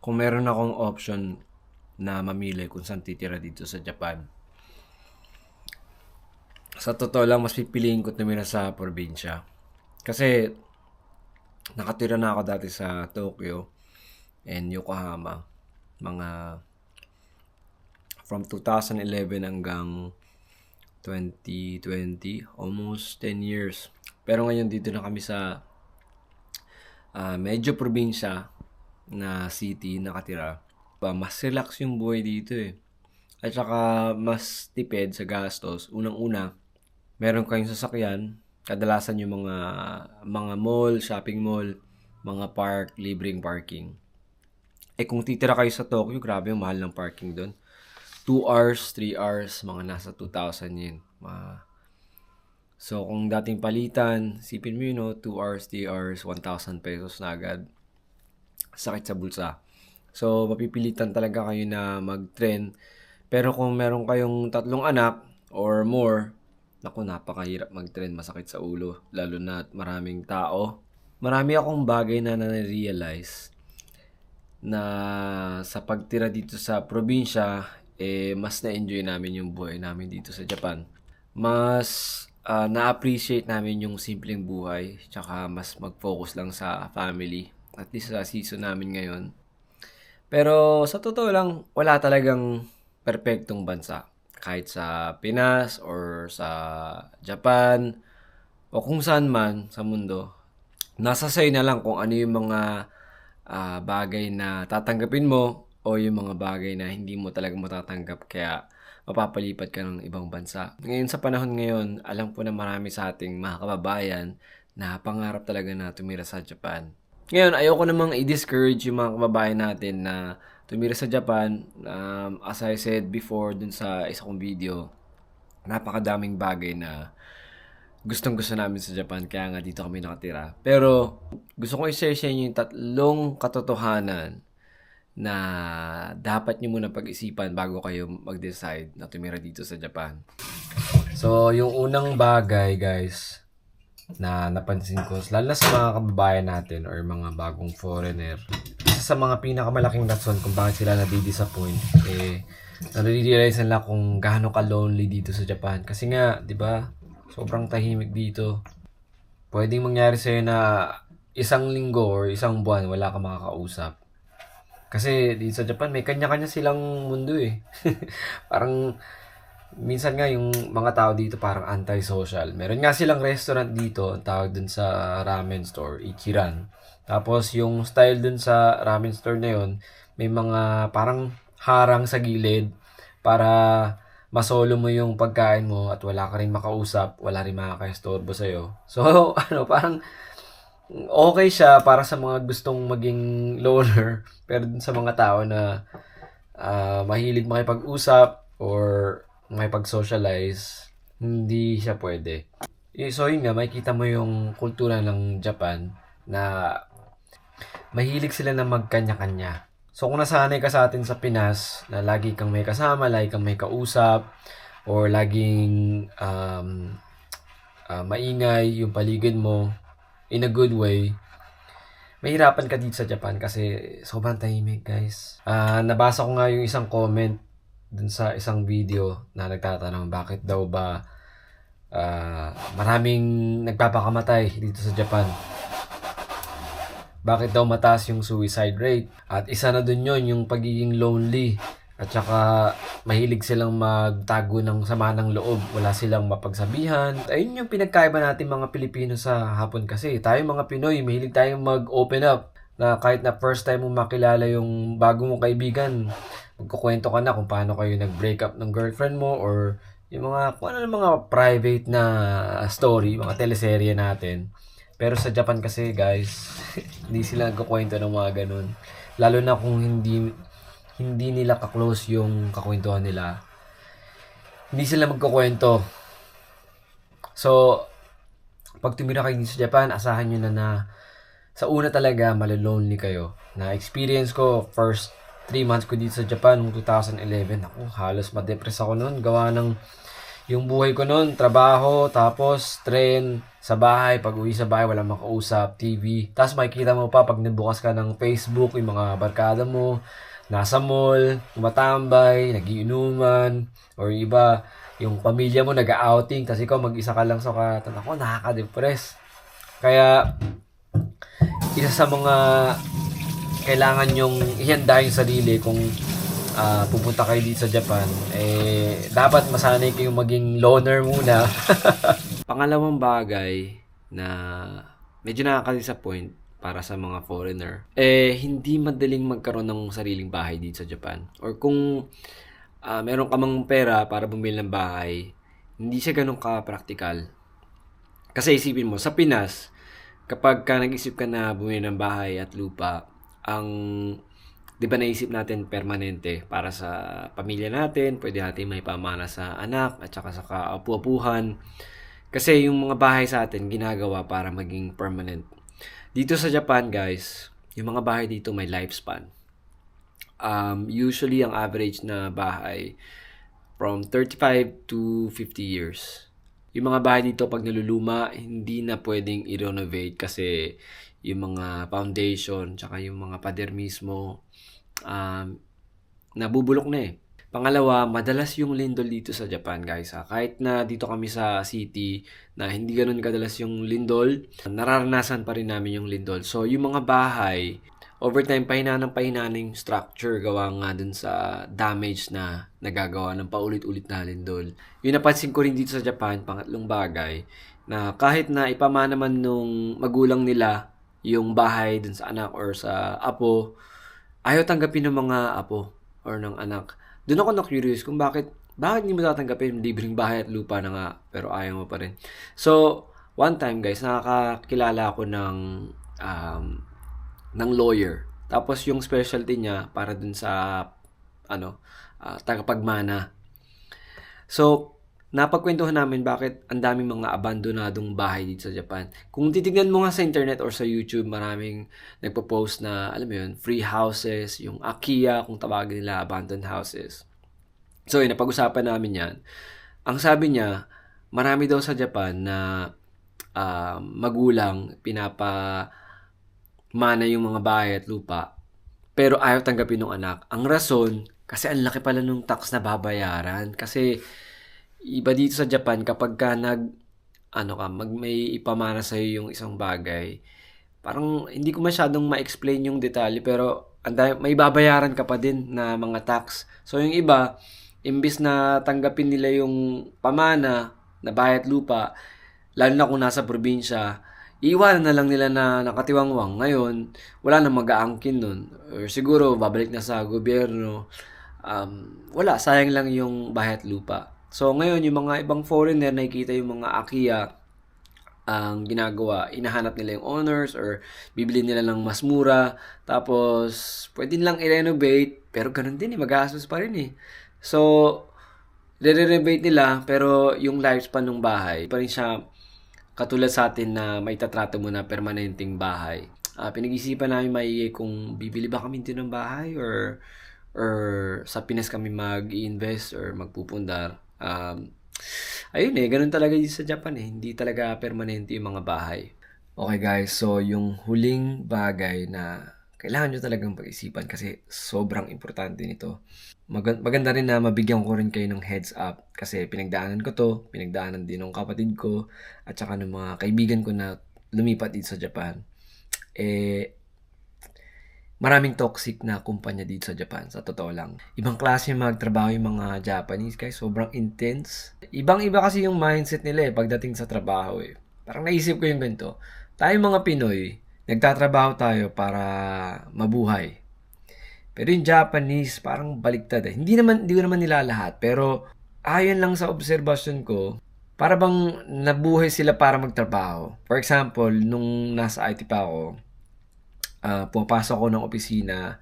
kung meron akong option na mamili kung saan titira dito sa Japan, sa totoo lang, mas pipiliin ko tumira sa probinsya. Kasi, nakatira na ako dati sa Tokyo and Yokohama. Mga from 2011 hanggang 2020, almost 10 years. Pero ngayon dito na kami sa ah, medyo probinsya na city nakatira. Ba, mas relax yung buhay dito eh. At saka mas tipid sa gastos. Unang-una, meron kayong sasakyan. Kadalasan yung mga mga mall, shopping mall, mga park, libreng parking. Eh kung titira kayo sa Tokyo, grabe yung mahal ng parking doon. 2 hours, 3 hours, mga nasa 2,000 yen. Ma so kung dating palitan, sipin mo yun, no? 2 hours, 3 hours, 1,000 pesos na agad. Sakit sa bulsa. So mapipilitan talaga kayo na mag-trend. Pero kung meron kayong tatlong anak or more, naku, napakahirap mag-trend, masakit sa ulo. Lalo na maraming tao. Marami akong bagay na na-realize na sa pagtira dito sa probinsya, eh, mas na-enjoy namin yung buhay namin dito sa Japan. Mas ah, na-appreciate namin yung simpleng buhay, tsaka mas mag-focus lang sa family. At least sa season namin ngayon. Pero sa totoo lang, wala talagang perpektong bansa. Kahit sa Pinas or sa Japan o kung saan man sa mundo. Nasa sa'yo na lang kung ano yung mga ah, bagay na tatanggapin mo o yung mga bagay na hindi mo talaga matatanggap kaya mapapalipat ka ng ibang bansa. Ngayon sa panahon ngayon, alam ko na marami sa ating mga kababayan na pangarap talaga na tumira sa Japan. Ngayon, ayoko namang i-discourage yung mga kababayan natin na tumira sa Japan. Um, as I said before dun sa isa kong video, napakadaming bagay na gustong gusto namin sa Japan kaya nga dito kami nakatira. Pero gusto kong i-share sa inyo yung tatlong katotohanan na dapat nyo muna pag-isipan bago kayo mag-decide na tumira dito sa Japan. So, yung unang bagay, guys, na napansin ko, lalo sa mga kababayan natin or mga bagong foreigner, isa sa mga pinakamalaking rason kung bakit sila nadi-disappoint, eh, nare-realize nila kung gaano ka-lonely dito sa Japan. Kasi nga, di ba, sobrang tahimik dito. Pwedeng mangyari sa'yo na isang linggo or isang buwan wala ka makakausap. Kasi dito sa Japan, may kanya-kanya silang mundo eh. parang, minsan nga yung mga tao dito parang anti-social. Meron nga silang restaurant dito, tawag dun sa ramen store, Ichiran. Tapos yung style dun sa ramen store na yun, may mga parang harang sa gilid para masolo mo yung pagkain mo at wala ka rin makausap, wala rin makaka-istorbo sa'yo. So, ano, parang okay siya para sa mga gustong maging loner, pero dun sa mga tao na ah, mahilig makipag-usap or makipag-socialize, hindi siya pwede. Eh, So yun nga, makikita mo yung kultura ng Japan na mahilig sila na magkanya-kanya. So kung nasanay ka sa atin sa Pinas na lagi kang may kasama, lagi kang may kausap, or laging um, ah, maingay yung paligid mo in a good way, mahirapan ka dito sa Japan kasi sobrang tahimik guys. Ah, nabasa ko nga yung isang comment dun sa isang video na nagtatanong bakit daw ba ah, maraming nagpapakamatay dito sa Japan. Bakit daw mataas yung suicide rate? At isa na dun yon yung pagiging lonely. At saka mahilig silang magtago ng sama ng loob. Wala silang mapagsabihan. Ayun yung pinagkaiba natin mga Pilipino sa hapon kasi. Tayo mga Pinoy, mahilig tayong mag-open up. Na kahit na first time mo makilala yung bago mong kaibigan, magkukwento ka na kung paano kayo nag-break up ng girlfriend mo or yung mga, kung ano mga private na story, mga teleserye natin. Pero sa Japan kasi, guys, hindi sila nagkukwento ng mga ganun. Lalo na kung hindi hindi nila ka-close yung kakwentuhan nila. Hindi sila magkukwento. So, pag tumira kayo sa Japan, asahan nyo na na sa una talaga, malolonely kayo. Na experience ko, first 3 months ko dito sa Japan, noong 2011, ako, halos ma-depress ako noon. Gawa ng Yung buhay ko noon, trabaho, tapos train sa bahay. Pag uwi sa bahay, walang makausap, TV. Tapos makikita mo pa pag nabukas ka ng Facebook, yung mga barkada mo, nasa mall, tumatambay, nagiinuman, or iba, yung pamilya mo nag-outing, tapos ikaw mag-isa ka lang sa katan. Ako, nakaka-depress. Kaya, isa sa mga kailangan yung ihanda yung sarili kung ah, pupunta kayo dito sa Japan, eh, dapat masanay kayong maging loner muna. Pangalawang bagay na medyo nakaka-disappoint para sa mga foreigner, eh, hindi madaling magkaroon ng sariling bahay dito sa Japan. Or kung ah, meron ka mang pera para bumili ng bahay, hindi siya ganun ka-practical. Kasi isipin mo, sa Pinas, kapag ka nag-isip ka na bumili ng bahay at lupa, ang, di ba naisip natin permanente para sa pamilya natin, pwede natin may pamana sa anak at saka sa kaapu-apuhan. Kasi yung mga bahay sa atin, ginagawa para maging permanent. Dito sa Japan, guys, yung mga bahay dito may lifespan. Um, usually, ang average na bahay from 35 to 50 years. Yung mga bahay dito pag naluluma, hindi na pwedeng i-renovate kasi yung mga foundation, tsaka yung mga pader mismo, um, nabubulok na eh. Pangalawa, madalas yung lindol dito sa Japan, guys. Ha? Kahit na dito kami sa city na hindi ganun kadalas yung lindol, nararanasan pa rin namin yung lindol. So, yung mga bahay, over time, pahina ng pahina ng structure gawa nga dun sa damage na nagagawa ng paulit-ulit na lindol. Yung napansin ko rin dito sa Japan, pangatlong bagay, na kahit na ipamana man nung magulang nila yung bahay dun sa anak or sa apo, ayaw tanggapin ng mga apo or ng anak. Doon ako na-curious kung bakit bakit hindi mo tatanggapin libreng bahay at lupa na nga pero ayaw mo pa rin. So, one time guys, nakakilala ako ng um, ng lawyer. Tapos yung specialty niya para dun sa ano, ah, tagapagmana. So, napagkwentuhan namin bakit ang daming mga abandonadong bahay dito sa Japan. Kung titignan mo nga sa internet or sa YouTube, maraming nagpo-post na, alam mo yun, free houses, yung Akia, kung tawagin nila, abandoned houses. So, yun, napag-usapan namin yan. Ang sabi niya, marami daw sa Japan na ah, magulang pinapa mana yung mga bahay at lupa pero ayaw tanggapin ng anak. Ang rason, kasi ang laki pala nung tax na babayaran. Kasi iba dito sa Japan kapag ka nag ano ka, mag may ipamana sa yung isang bagay. Parang hindi ko masyadong ma-explain yung detalye pero anda, may babayaran ka pa din na mga tax. So yung iba, imbis na tanggapin nila yung pamana na bayad lupa, lalo na kung nasa probinsya, iiwanan na lang nila na nakatiwangwang. Ngayon, wala nang mag-aangkin nun. Or siguro, babalik na sa gobyerno. Um, wala, sayang lang yung bahay at lupa. So, ngayon, yung mga ibang foreigner, nakikita yung mga Akia, ang ginagawa, inahanap nila yung owners or bibili nila ng mas mura. Tapos, pwede nilang i-renovate, pero ganun din eh, magastos pa rin eh. So, re-renovate nila, pero yung lifespan ng bahay, pa rin siya katulad sa atin na may tatrato mo na permanenteng bahay. Ah, pinag-isipan namin maigi kung bibili ba kami dito ng bahay or or sa Pinas kami mag-invest or magpupundar. Um, ayun eh, ganun talaga dito sa Japan eh. Hindi talaga permanente yung mga bahay. Okay guys, so yung huling bagay na kailangan nyo talagang pag-isipan kasi sobrang importante nito. Mag- maganda rin na mabigyan ko rin kayo ng heads up kasi pinagdaanan ko to, pinagdaanan din ng kapatid ko at saka ng mga kaibigan ko na lumipat dito sa Japan. Eh, maraming toxic na kumpanya dito sa Japan, sa totoo lang. Ibang klase magtrabaho yung mga Japanese guys, sobrang intense. Ibang-iba kasi yung mindset nila eh, pagdating sa trabaho eh. Parang naisip ko yung ganito, tayo mga Pinoy, nagtatrabaho tayo para mabuhay. Pero yung Japanese, parang baliktad eh. Hindi naman, hindi ko naman nila lahat, pero ayon lang sa observation ko, para bang nabuhay sila para magtrabaho. For example, nung nasa IT pa ako, ah pumapasok ako ng opisina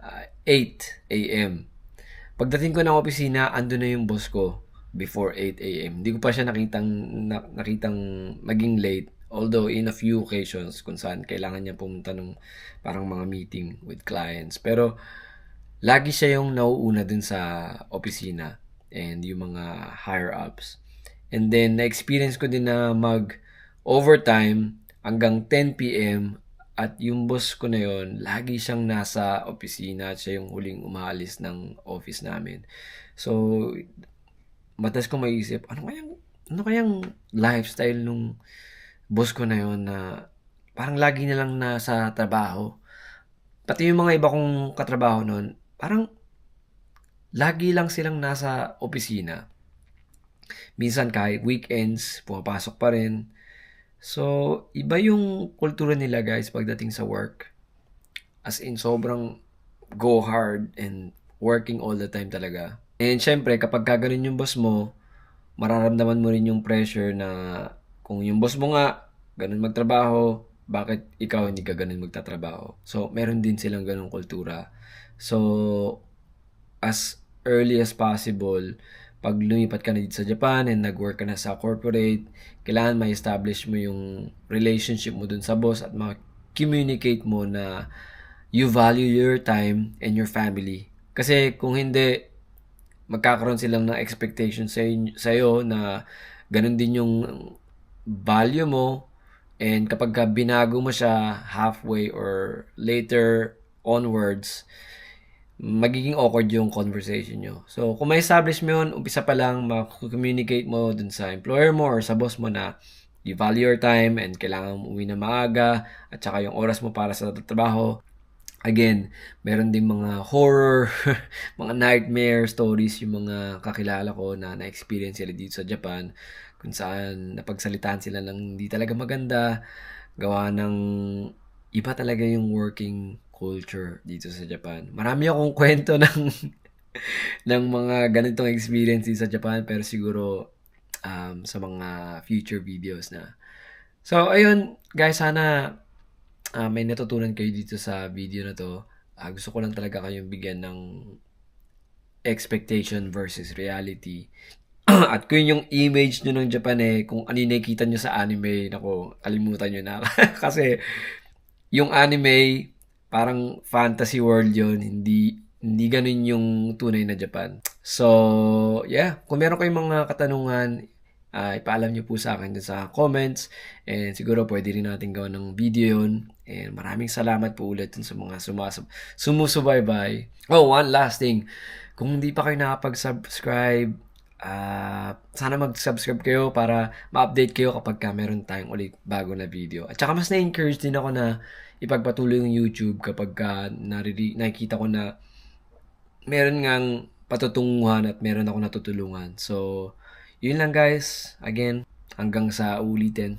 ah, 8 a.m. Pagdating ko ng opisina, ando na yung boss ko before 8 a.m. Hindi ko pa siya nakitang na, nakitang maging late. Although in a few occasions kung saan kailangan niya pumunta ng parang mga meeting with clients. Pero lagi siya yung nauuna dun sa opisina and yung mga higher ups. And then, na-experience ko din na mag-overtime hanggang 10 p.m. At yung boss ko na yon lagi siyang nasa opisina at siya yung huling umaalis ng office namin. So, matas ko maisip, ano kayang, ano kayang lifestyle nung boss ko na yon na parang lagi na lang nasa trabaho. Pati yung mga iba kong katrabaho noon, parang lagi lang silang nasa opisina. Minsan kahit weekends, pumapasok pa rin. So, iba yung kultura nila guys pagdating sa work. As in, sobrang go hard and working all the time talaga. And syempre, kapag kaganon yung boss mo, mararamdaman mo rin yung pressure na kung yung boss mo nga, ganun magtrabaho, bakit ikaw hindi ka ganun magtatrabaho? So, meron din silang ganung kultura. So, as early as possible, pag lumipat ka na dito sa Japan and nag-work ka na sa corporate, kailangan ma-establish mo yung relationship mo dun sa boss at ma-communicate mo na you value your time and your family. Kasi kung hindi, magkakaroon silang ng expectation sa sa'yo na ganun din yung value mo and kapag ka binago mo siya halfway or later onwards, magiging awkward yung conversation nyo. So, kung may establish mo yun, umpisa pa lang, mag-communicate mo dun sa employer mo or sa boss mo na you value your time and kailangan mo uwi na maaga at saka yung oras mo para sa trabaho. Again, meron din mga horror, mga nightmare stories yung mga kakilala ko na na-experience sila dito sa Japan kung saan napagsalitaan sila ng hindi talaga maganda gawa ng iba talaga yung working culture dito sa Japan. Marami akong kwento ng ng mga ganitong experiences sa Japan pero siguro um, sa mga future videos na. So, ayun, guys, sana uh, may natutunan kayo dito sa video na to. Uh, gusto ko lang talaga kayong bigyan ng expectation versus reality. At kung yung image nyo ng Japan eh, kung ano yung nakikita nyo sa anime, nako, kalimutan nyo na. Kasi yung anime, parang fantasy world yon hindi hindi ganun yung tunay na Japan. So, yeah, kung meron kayong mga katanungan, uh, ipaalam niyo po sa akin sa comments and siguro pwede rin natin gawin ng video yun. And maraming salamat po ulit sa mga sumasub sumusubaybay. Oh, one last thing. Kung hindi pa kayo nakapag-subscribe, uh, sana mag-subscribe kayo para ma-update kayo kapag ka meron tayong ulit bago na video. At saka mas na-encourage din ako na ipagpatuloy yung YouTube kapag ka nariri- nakikita ko na meron ngang patutunguhan at meron ako natutulungan. So, yun lang guys. Again, hanggang sa ulitin.